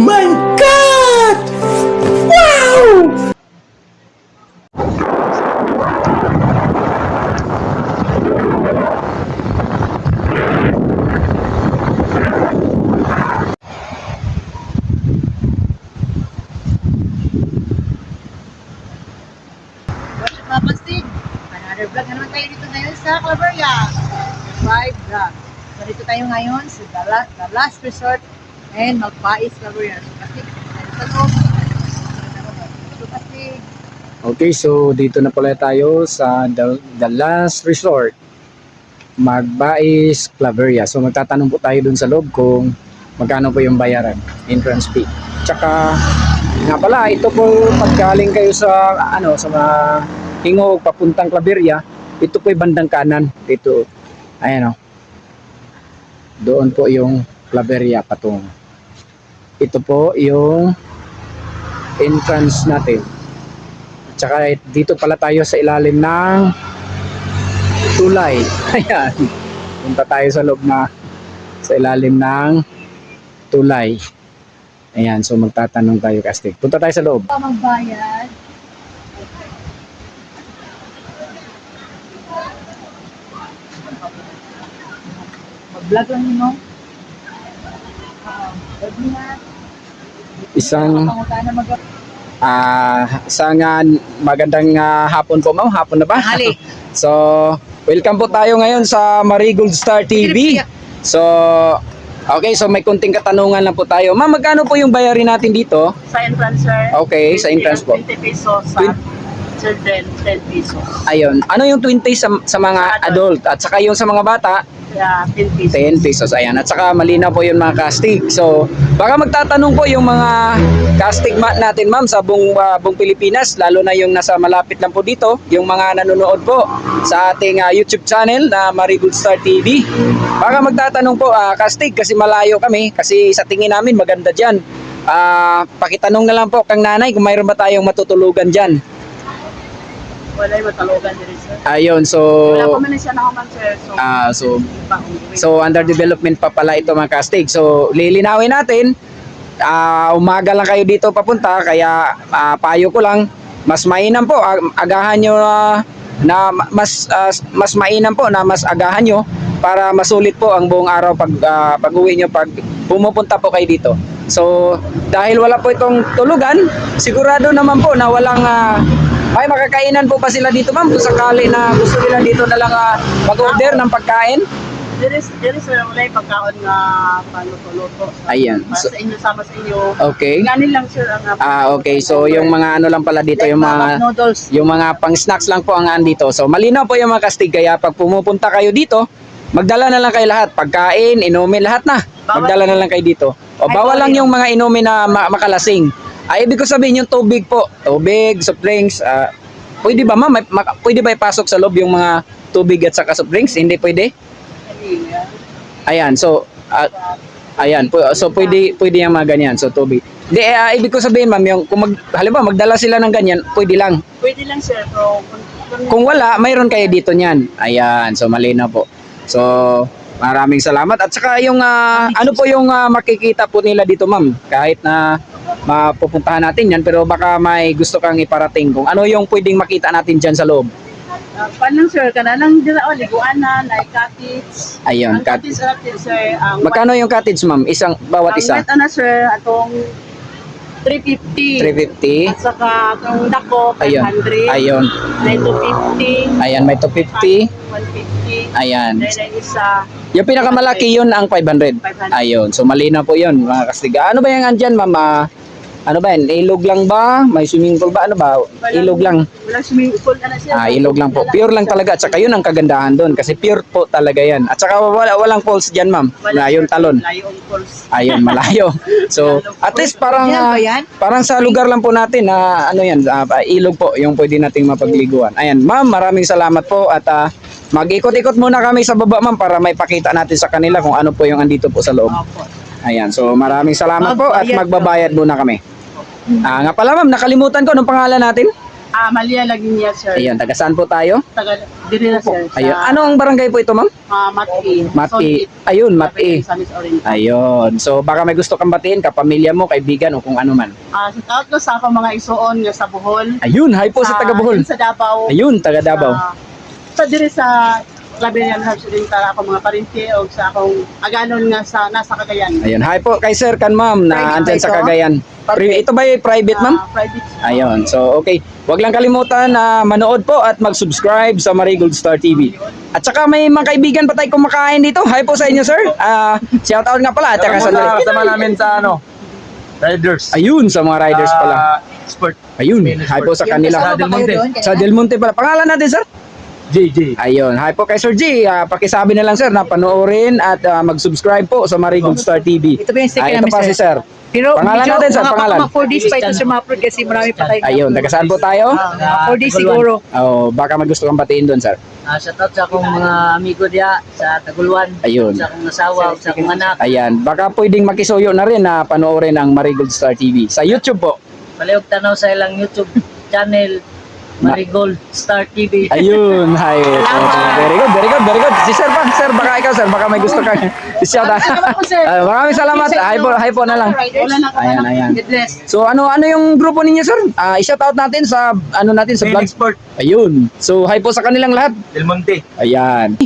my God! Wow! Pastig? Another vlog na naman tayo dito sa Claveria. Five vlog. So dito tayo ngayon sa the last resort and Magpais sa loob. So pastig, Okay, so dito na pala tayo sa the, the last resort, Magbais Claveria. So magtatanong po tayo dun sa loob kung magkano po yung bayaran, entrance fee. Tsaka nga pala, ito po paggaling kayo sa ano sa mga hingog papuntang Claveria, ito po yung bandang kanan dito. Ayan o. Doon po yung Claveria patung. Ito po yung entrance natin. Tsaka dito pala tayo sa ilalim ng tulay. Ayan. Punta tayo sa loob na sa ilalim ng tulay. Ayan, so magtatanong tayo kastig. Punta tayo sa loob. magbayad. Mag-vlog lang yun, no? Oo. Isang ah isang ah, magandang ah, hapon po, ma'am. Hapon na ba? Hali. So, welcome po tayo ngayon sa Marigold Star TV. So, okay, so may kunting katanungan lang po tayo. Ma'am, magkano po yung bayarin natin dito? Sa entrance, sir. Okay, sa entrance po. 20 pesos. Sa children, 10 pesos. Ayun. Ano yung 20 sa, sa mga adult at saka yung sa mga bata, Kaya 10 pesos. 10 pesos. Ayan. At saka malinaw po yung mga castig. So, baka magtatanong po yung mga castig ma- natin, ma'am, sa buong, ah, buong Pilipinas, lalo na yung nasa malapit lang po dito, yung mga nanonood po sa ating ah, YouTube channel na Marigold Star TV. Baka magtatanong po, ah, castig, kasi malayo kami, kasi sa tingin namin maganda dyan. Ah, pakitanong na lang po kang nanay kung mayroon ba tayong matutulugan dyan. Wala yung matalogan din, sir. Ayun, so... Wala pa man siya nakaman, sir. So, Ah, so. So under development pa pala ito mga castig. So lilinawin natin, ah, umaga lang kayo dito papunta kaya ah, payo ko lang mas mainam po ag- agahan nyo na, na mas ah, mas mainam po na mas agahan nyo para masulit po ang buong araw pag ah, pag-uwi nyo pag pumupunta po kayo dito. So dahil wala po itong tulugan, sigurado naman po na walang ah, ay makakainan po pa sila dito ma'am kung sakali na gusto nila dito na lang ah, mag-order ng pagkain. There is, there is, sir, wala yung pagkaon nga paluto-luto. Sa- Ayan. Para So- sa inyo, sama sa inyo. Okay. Ganin lang, sir, ang Ah, okay. So yung mga ano lang pala dito, yung mga noodles. yung mga pang snacks lang po ang andito. So malinaw po yung mga kastig kaya pag pumupunta kayo dito, magdala na lang kayo lahat, pagkain, inumin lahat na. Magdala na lang kayo dito. O bawal lang yung mga inumin na ma- makalasing. Ay ibig ko sabihin yung tubig po, tubig, soft drinks, ah, pwede ba ma'am, May- maka- pwede ba ipasok sa loob yung mga tubig at saka soft drinks? Hindi pwede? Ayan, so ah, ayan, so pwede pwede yung mga ganyan, so tubig. Di, eh, ah, ibig ko sabihin ma'am, yung kung mag, halimbawa magdala sila ng ganyan, pwede lang. Pwede lang, sir, pero kung, kung, Kung wala, mayroon kayo dito niyan. Ayan, so malinaw po. So, maraming salamat. At saka yung, ah, ano po yung ah, makikita po nila dito ma'am? Kahit na mapupuntahan natin yan, pero baka may gusto kang iparating kung ano yung pwedeng makita natin dyan sa loob. uh, pan lang, sir, kana lang dila, oh, liguan na, like cottage. Ayun, Ang cottage natin, sir, ang Magkano yung cottage ma'am? Isang, bawat Ang isa? net, ano, sir, atong 350. 350. At saka itong dako, Ayun. 500. Ayun. May 250. Ayan, may 250. 150. Ayan. Then ang isa, Yung pinakamalaki yun ang 500. 500. Ayun, so malinaw po yun mga kastiga. Ano ba yung andyan ma'am? Ano ba yan? Ilog lang ba? May swimming pool ba? Ano ba? Ilog lang. Walang swimming pool na siya. Ah, ilog lang po. Pure lang talaga. At saka yun ang kagandahan doon. Kasi pure po talaga yan. At saka wala, walang falls dyan ma'am. Na yung talon. Layo ang falls. Ayun, malayo. So, at least parang yan? parang sa lugar lang po natin na ano yan, ah, ilog po yung pwede nating mapagliguan. Ayan, ma'am, maraming salamat po at ah, mag-ikot-ikot muna kami sa baba ma'am para may pakita natin sa kanila kung ano po yung andito po sa loob. Opo. Ayan, so maraming salamat po at magbabayad muna kami. Ah, nga pala ma'am, nakalimutan ko, anong pangalan natin? Ah, Malia Laginia, sir. Ayun, taga saan po tayo? Taga, diri na, sir. Sa, Ayun, anong barangay po ito, ma'am? Ah, Mati. Mati. Ayun, Mati. Ayun. So, baka may gusto kang batiin, kapamilya mo, kaibigan, o kung ano man. Ah, sa taot ko sa akong mga isuon nga sa Bohol. Ayun, hi po sa taga Bohol. Sa Davao. Ayun, taga Davao. Sa, sa diri sa Claberian Herbs din tara ako mga parente o sa akong aganon nga sa nasa Cagayan. Ayun, hi po kay sir kan ma'am na Private andyan ba sa ito? Cagayan. Pri- ito ba yung private, ma'am? Ah, private. Ayun. So, okay. Huwag lang kalimutan na manood po at mag-subscribe sa Marigold Star TV. At saka may mga kaibigan pa tayo kumakain dito. Hi po sa inyo, sir. Ah, shout out nga pala. At saka sandali. Kasama namin sa ano, Riders. Ayun, sa mga riders pala. Ah, Sport. Ayun, hi po sa Yung kanila. kasama Del ba kayo doon? Sa Del Monte pala. Pangalan natin, sir? JJ. Ayun, hi po kay Sir G. Ah, pakisabi na lang, sir, na panoorin at ah, mag-subscribe po sa Marigold Star TV. Ito ba yung sticker Ah, ito namin, pa si sir? sir. Pero Pangalan medyo natin, sir, mga- pangalan. Mga 4 days pa ito sa mga upload kasi marami pa tayo. Ayun, taga saan po tayo? Ah, mga 4 days siguro. Oh, baka may gusto kang batiin doon, sir. Ah, shout out sa akong mga amigo diya sa Taguluan, Ayun. sa akong asawa, sa akong anak. Ayan, baka pwedeng makisuyo na rin na panoorin ang Marigold Star TV. Sa YouTube po. Palihog tanaw sa ilang YouTube channel, Marigold Star TV. Ayun, hi. Very good, very good, very good. Si Sir pa, Sir, baka ikaw, Sir, baka may gusto ka. Shout out. Salamat po, sir. Ah, maraming salamat. Hi po, hi po na lang. Wala na ako. Ayan, ayan. So ano ano yung grupo ninyo, Sir? Ah, i-shout out natin sa ano natin sa vlog. Sport. Ayun. So hi po sa kanilang lahat. Del Monte. Ayan.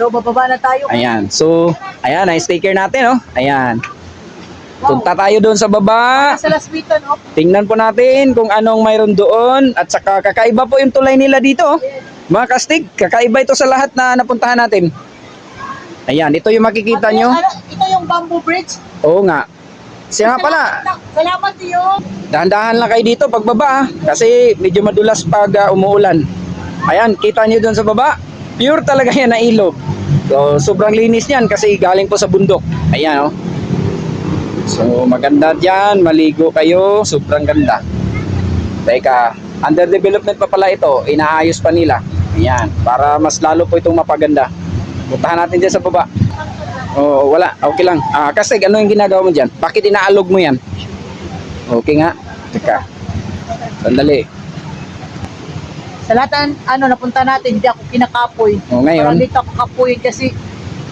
So, bababa na tayo. Ayan. So, ayan, ay sticker natin, oh. Ayan. Punta tayo doon sa baba. Sa oh. Tingnan po natin kung anong mayroon doon at saka kakaiba po yung tulay nila dito. oh. Mga kastig, kakaiba ito sa lahat na napuntahan natin. Ayan, ito yung makikita nyo. Ano, ito yung bamboo bridge. Oo nga. Siya nga pala, Salamat iyo. dahan-dahan lang kayo dito pagbaba ah, kasi medyo madulas pag ah, umuulan. Ayan, kita nyo doon sa baba. Pure talaga yan na ilog. So, sobrang linis yan kasi galing po sa bundok. Ayan oh. So, maganda dyan. Maligo kayo. Sobrang ganda. Teka, under development pa pala ito. Inaayos pa nila. Ayan, para mas lalo po itong mapaganda. Puntahan natin dyan sa baba. Oo, wala. Okay lang. Ah, kasi ano yung ginagawa mo dyan? Bakit inaalog mo yan? Okay nga. Teka. Sandali. Sa lahat ano, napunta natin, hindi ako kinakapoy. O, ngayon? Parang dito ako kapoy kasi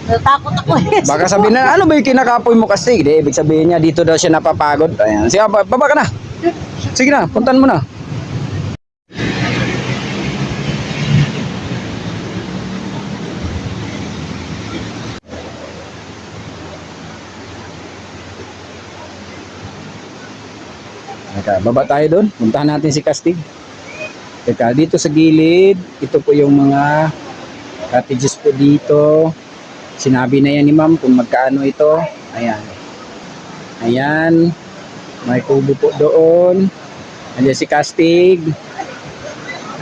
natakot ako. eh. Baka sabihin na, ano ba yung kinakapoy mo kasi? Hindi, ibig sabihin niya, dito daw siya napapagod. Ayan. Sige, ba- baba ka na. Sige na, puntan mo na. Teka, baba tayo doon. Puntahan natin si Castig. Teka, dito sa gilid, ito po yung mga cottages po dito. Sinabi na yan ni ma'am kung magkaano ito. Ayan. Ayan. May kubo po doon. Andiyan si Castig.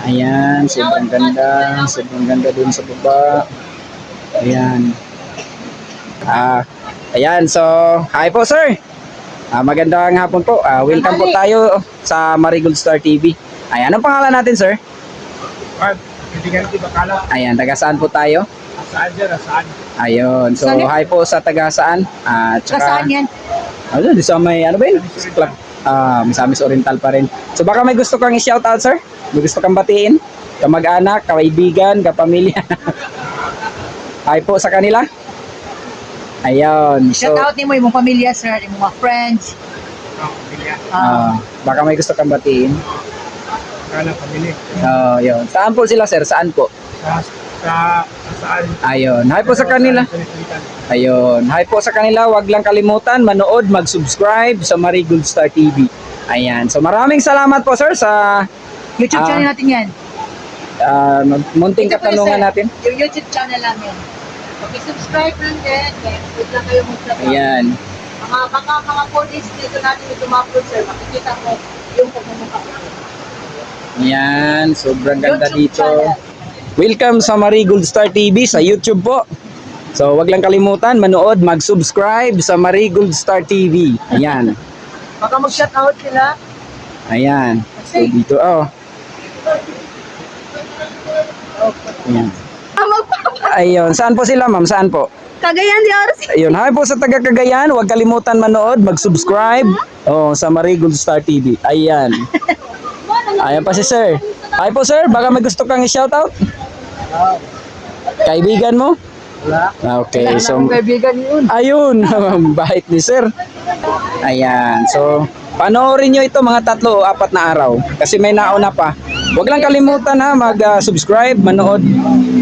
Ayan. Sobrang ganda. Sobrang ganda doon sa baba. Ayan. Ah, ayan. So, hi po sir. Ah, magandang hapon po. Ah, welcome po tayo sa Marigold Star TV. Ayan, anong pangalan natin, sir? Ah, hindi natin bakala. Ayan, taga saan po tayo? Saan dyan? Saan? Ayun. So, Saan hi po sa taga saan? Ah, Sa tsaka, saan yan? ano, di sa may, ano ba yun? Club. Ah, Misamis Oriental pa rin. So, baka may gusto kang i-shout out, sir? May gusto kang batiin? Kamag-anak, kaibigan, kapamilya. hi po sa kanila. Ayun. So, Shout out ni mo yung pamilya, sir, yung mga friends. Ah, pamilya. Ah, ah, baka may gusto kang batiin. Kala pamilya. Oh, yun. Saan po sila, sir? Saan po? Sa, sa, saan? Ayun. Hi po sa kanila. Ayun. Hi po sa kanila. Huwag lang kalimutan, manood, mag-subscribe sa Marigold Star TV. Ayan. So maraming salamat po sir sa YouTube Ah. channel natin yan. uh, munting Ito po, katanungan sir. natin. Yung YouTube channel namin. Okay-subscribe lang din. Kaya huwag lang kayo mag-subscribe. Ayan. Mga, baka mga 4 days dito natin ito ma-upload, sir. Makikita mo yung pagmumukha. Ayan. Sobrang ganda YouTube dito. channel. Welcome sa Marigold Star TV sa YouTube po. So wag lang kalimutan, manood, mag-subscribe sa Marigold Star TV. Ayan. Baka mag-shout out sila. Ayan. So dito, oh. Ayan. Ayun. Saan po sila, ma'am? Saan po? Cagayan di Oras. Ayun, hi po sa taga Cagayan. Huwag kalimutan manood, mag-subscribe oh, sa Marigold Star TV. Ayan. Ayan pa si sir. Ay po sir, baka may gusto kang i-shoutout? Kaibigan mo? Wala. Okay, so kaibigan yun. ayun, bait ni sir. Ayan, so panoorin nyo ito mga tatlo o apat na araw kasi may nauna pa. Huwag lang kalimutan ha, mag-subscribe, manood.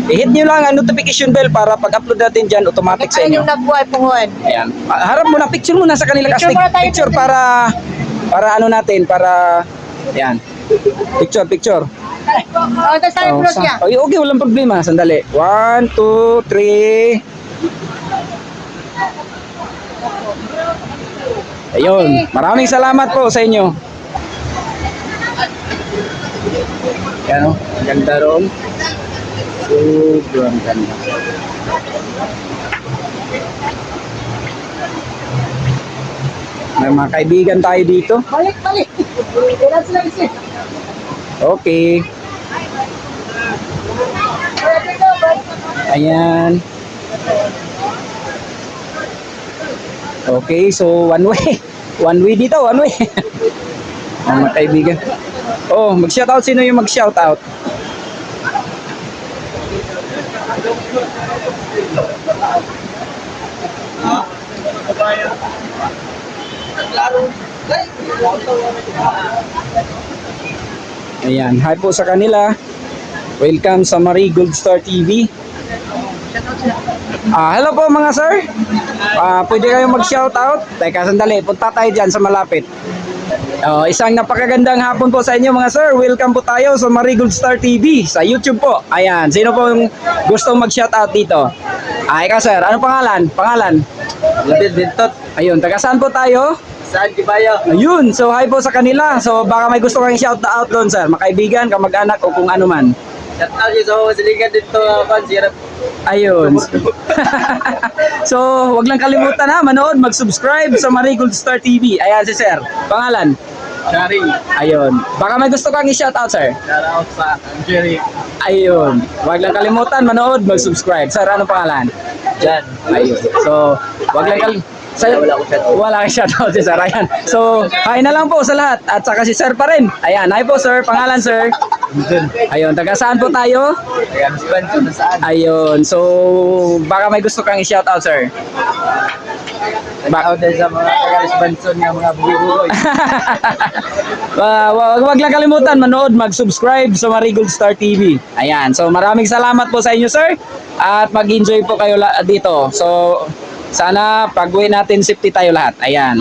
I-hit nyo lang ang notification bell para pag-upload natin dyan, automatic sa inyo. Ayun yung nabuhay punguan. Ayan. Ah, Harap mo na, picture muna sa kanila kasi picture picture. para para ano natin, para Ayan. Picture, picture. Oh, tapos tayo Oh, sa- niya. okay, okay, walang problema. Sandali. One, two, three. Ayun. Maraming salamat po sa inyo. Yan o. Ang ganda roon. Sobrang ganda. May mga kaibigan tayo dito. Balik, balik. Okay. Ayan. Okay, so one way. One way dito, one way. Ang mga kaibigan. Oh, mag-shoutout. Sino yung mag-shoutout? Ayan, hi po sa kanila. Welcome sa Marie Gold Star TV. Ah, hello po mga sir. Ah, pwede kayong mag-shoutout. Teka, sandali. Punta tayo dyan sa malapit. Oh, isang napakagandang hapon po sa inyo mga sir. Welcome po tayo sa Marie Gold Star TV sa YouTube po. Ayan, sino po yung gustong mag-shoutout dito? Ah, ikaw sir, ano pangalan? Pangalan? Bintot. Ayun, taga saan po tayo? Saan di bayo? Ayun, so hi po sa kanila. So baka may gusto kang shout out doon sir, makaibigan, kamag-anak o kung ano man. Shout out sa masiligan dito. Pan, sirap. Ayun. so, wag lang kalimutan ha, manood, mag-subscribe sa Marie Gold Star TV. Ayan si sir. Pangalan? Charing. Ayun. Baka may gusto kang i-shout out sir. Shout out sa Jerry. Ayun. Wag lang kalimutan, manood, mag-subscribe. Sir, ano pangalan? Jan. Ayun. So, wag lang kal Sir, Wala akong shoutout. Wala kang shoutout si Sir. Ayan. So, hi na lang po sa lahat. At saka si Sir pa rin. Ayan. Hi po, Sir. Pangalan, Sir. Ayun. Taga saan po tayo? Na saan? Ayun. So, baka may gusto kang i-shoutout, Sir. Shout out din sa mga taga-responson ng mga. Ah, wag, wag lang kalimutan manood, mag-subscribe sa Marigold Star TV. Ayan. So maraming salamat po sa inyo, sir. At mag-enjoy po kayo dito. So sana pag-uwi natin safety tayo lahat. Ayan.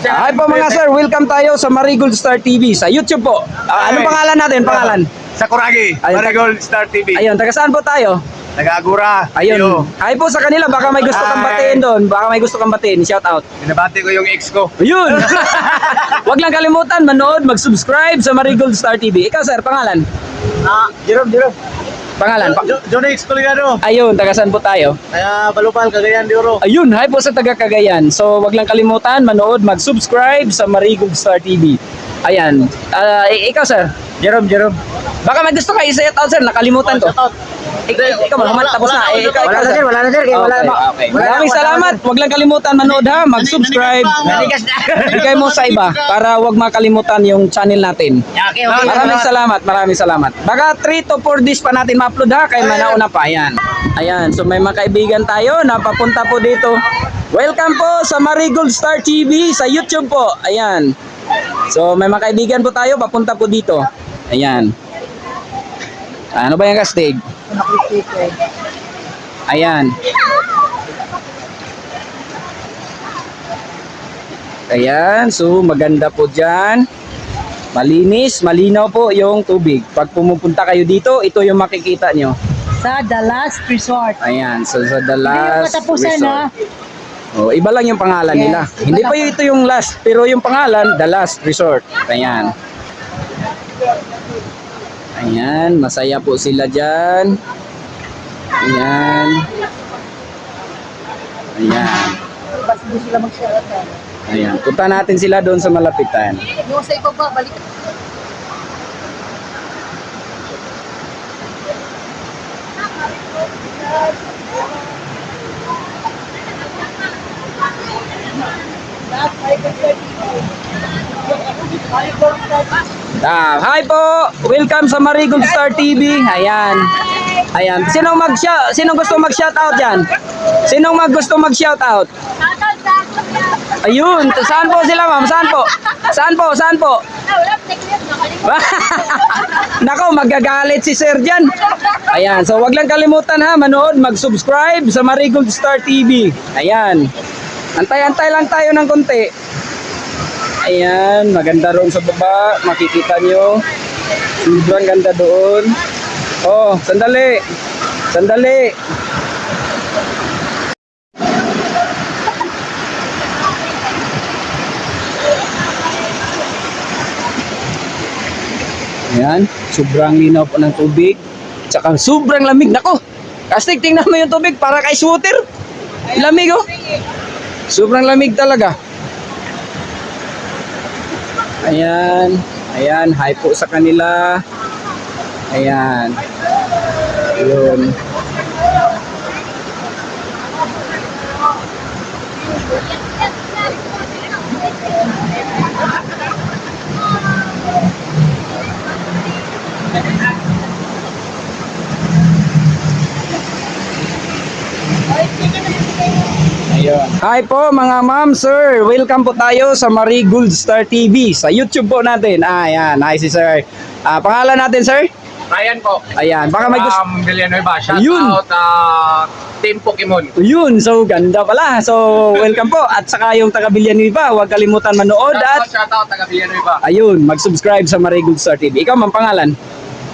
Hi po mga sir, welcome tayo sa Marigold Star TV sa YouTube po. Ah, ano Hi. pangalan natin? Pangalan? Sa Kuragi. Ayun. Marigold Star TV. Ayun, taga saan po tayo? Nag-agura. Ayun. Hi po sa kanila, baka may gusto kang Hi. batiin doon. Baka may gusto kang batiin. Shout out. Binabati ko yung ex ko. Ayun! Huwag lang kalimutan, manood, mag-subscribe sa Marigold Star TV. Ikaw, sir, pangalan? Ah, Jerome, Jerome. Pangalan? Pa- Johnny Expoliano. Ayun, taga saan po tayo? Kaya Balupal, Cagayan de Oro. Ayun, hi po sa taga Cagayan. So, wag lang kalimutan, manood, mag-subscribe sa Marigold Star TV. Ayan. I- ikaw, sir? Jerome, Jerome. Baka may gusto ka i-shout out, sir. Nakalimutan ko. Ik- ik- ikaw, Muhammad, tapos na. Eh, ikaw, ikaw, sir. wala na sir. Okay, okay. Maraming salamat. Wag lang kalimutan manood ha, mag-subscribe. Bigay mo sa iba para wag makalimutan yung channel natin. Okay, okay. Maraming salamat, maraming salamat. Baka 3 to 4 days pa natin ma-upload ha, kaya manauna pa. Ayan. Ayan, so may mga kaibigan tayo na papunta po dito. Welcome po sa Marigold Star TV sa YouTube po. Ayan. So may mga kaibigan po tayo, papunta po dito. Ayan. Ano ba yung kastig? Ayan. Ayan, so maganda po dyan. Malinis, malinaw po yung tubig. Pag pumupunta kayo dito, ito yung makikita nyo. Sa The Last Resort. Ayan, so sa the Hindi last ha. resort. Oh, iba lang yung pangalan Yes, nila. Hindi pa ito yung last, pero yung pangalan, the last resort. Ayan. Ayan, masaya po sila dyan. Ayan. Ayan. Ayan. Punta natin sila doon sa malapitan. Yung sa ibaba, balik. Ay Ah, hi po. Welcome sa Marigold Star TV. Ayan. Ayan. Sinong mag Sinong gusto mag-shout out diyan? Sinong mag gusto mag-shout out? Ayun, saan po sila, ma'am? Saan po? Saan po? Saan po? Nako, magagalit si Sir dyan. Ayan, so wag lang kalimutan ha, manood, mag-subscribe sa Marigold Star TV. Ayan. Antay-antay lang tayo ng konti. Ayan, maganda roon sa baba. Makikita nyo. Sobrang ganda doon. Oh, sandali. Sandali. Ayan, sobrang linaw po ng tubig. Tsaka sobrang lamig. Nako, kastig, tingnan mo yung tubig para kay sweater. Lamig oh. Sobrang lamig talaga. Ayan. Ayan, hi po sa kanila. Ayan. Ayun. Ayun. Hi po mga ma'am, sir. Welcome po tayo sa Marigold Star TV sa YouTube po natin. Ah, ayan. Hi si sir. Ah, pangalan natin, sir? Ryan po. Ayan. Baka may gusto... Um, Villanueva. Shout Yun. out uh, Team Pokemon. Yun, so ganda pala. So, welcome po. At saka yung taga Villanueva, huwag kalimutan manood Shout out, at shout out, taga Villanueva. ayun, mag-subscribe sa Marigold Star TV. Ikaw, ma'am, pangalan?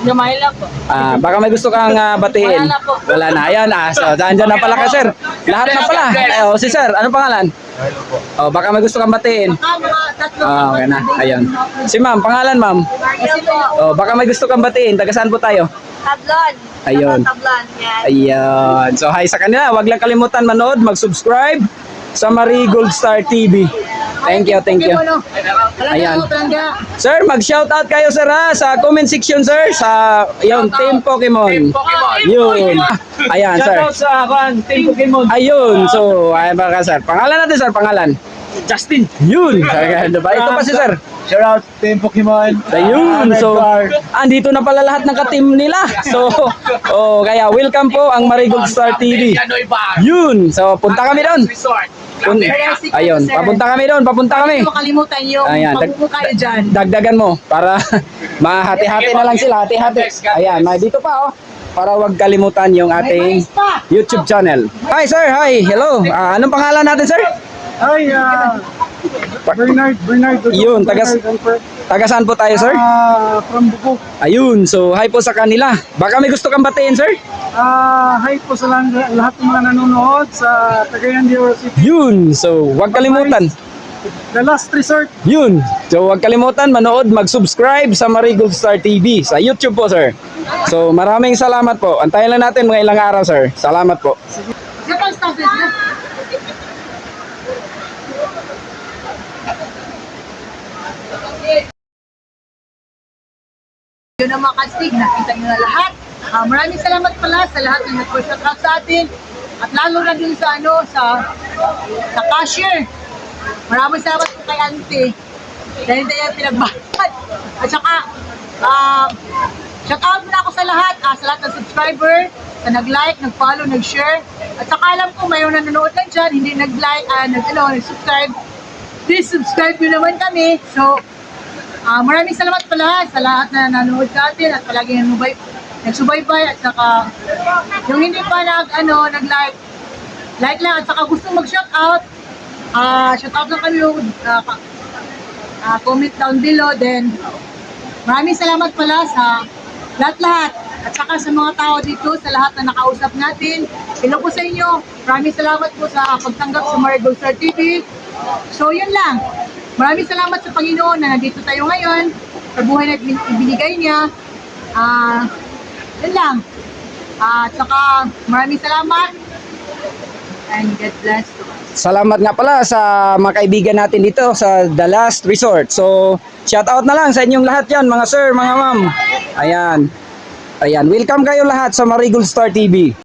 Gamay lang po. Ah, baka may gusto kang ah, batiin. Wala na po. Wala na. Ayan, ah, so, dyan na pala ka, sir. Lahat na pala. Eh, oh, si sir, ano pangalan? Oh, baka may gusto kang batiin. Baka mga tatlo. Ah, okay na. Ayun. Si ma'am, pangalan ma'am? Kasi po, Oh, baka may gusto kang batiin. Taga saan po tayo? tablon. Ayun. Tablon, yan. Ayun. So, hi sa kanila. Huwag lang kalimutan manood, mag-subscribe sa Marigold Star TV. Thank you, thank you. Ayan. Sir, mag-shoutout kayo sir ha, sa comment section sir sa yung Team Pokemon. Team Pokemon. Yun. Ayan sir. sa kan, Team Pokemon. Ayun. So, ayan baka sir. Pangalan natin sir, pangalan. Justin. Yun. Ano ba? Ito pa si sir. Shout out Team Pokemon. Ayun. Ah, So, andito na pala lahat ng ka-team nila. So, oh, kaya welcome po ang Marigold Star TV. Yun. So, punta kami doon. Pun- Claveria. Ayun, papunta kami doon, papunta kami. Huwag makalimutan yung Ayan, dag- kayo dyan. Dagdagan mo para mahati-hati na lang sila, hati-hati. Ayan, may dito pa oh. Para wag kalimutan yung ating. YouTube channel. Hi sir, hi. Hello. Ah, anong pangalan natin sir? Hi, uh, Bernard, Bernard. Yun, tagas- Taga saan po tayo sir? Ah, from Buko. Ayun, so hi po sa kanila. Baka may gusto kang batiin sir? Ah, hi po sa lang, lahat ng mga nanonood sa Cagayan de Oro City. Yun, so wag kalimutan. The Last Resort. Yun. So huwag kalimutan manood, mag-subscribe sa Marigold Star TV sa YouTube po sir. So maraming salamat po. Antayin lang natin mga ilang araw sir. Salamat po. Yung Yun ang mga kastig, nakita nyo na lahat. Ah, maraming salamat pala sa lahat ng nag-push out sa atin. At lalo na dun sa ano, sa sa cashier. Maraming salamat po kay Auntie. Dahil tayo pinagbayad. At saka, ah, shout out muna ako sa lahat, ah, sa lahat ng subscriber, sa nag-like, nag-follow, nag-share. At saka alam ko, mayroon na nanonood lang dyan, hindi nag-like, ah, nag, ano, nag-subscribe. Please subscribe nyo naman kami. So, Ah, maraming salamat pala sa lahat na nanonood sa atin at palagi nanubay, nagsubaybay at saka yung hindi pa nag ano nag-like. Like lang at saka gusto mag-shout out ah shout out lang kami yung ka- ah, comment down below. Then maraming salamat pala sa lahat-lahat at saka sa mga tao dito sa lahat na nakausap natin. Hello po sa inyo. Maraming salamat po sa pagtanggap sa Marigold Star TV So, yun lang. Maraming salamat sa Panginoon na nandito tayo ngayon sa buhay na ibin- ibinigay niya. Ah, yun lang. Ah, at saka, maraming salamat. And God bless to us. Salamat nga pala sa mga kaibigan natin dito sa The Last Resort. So, shout out na lang sa inyong lahat yan, mga sir, mga ma'am. Ayan. Ayan, welcome kayo lahat sa Marigold Star TV.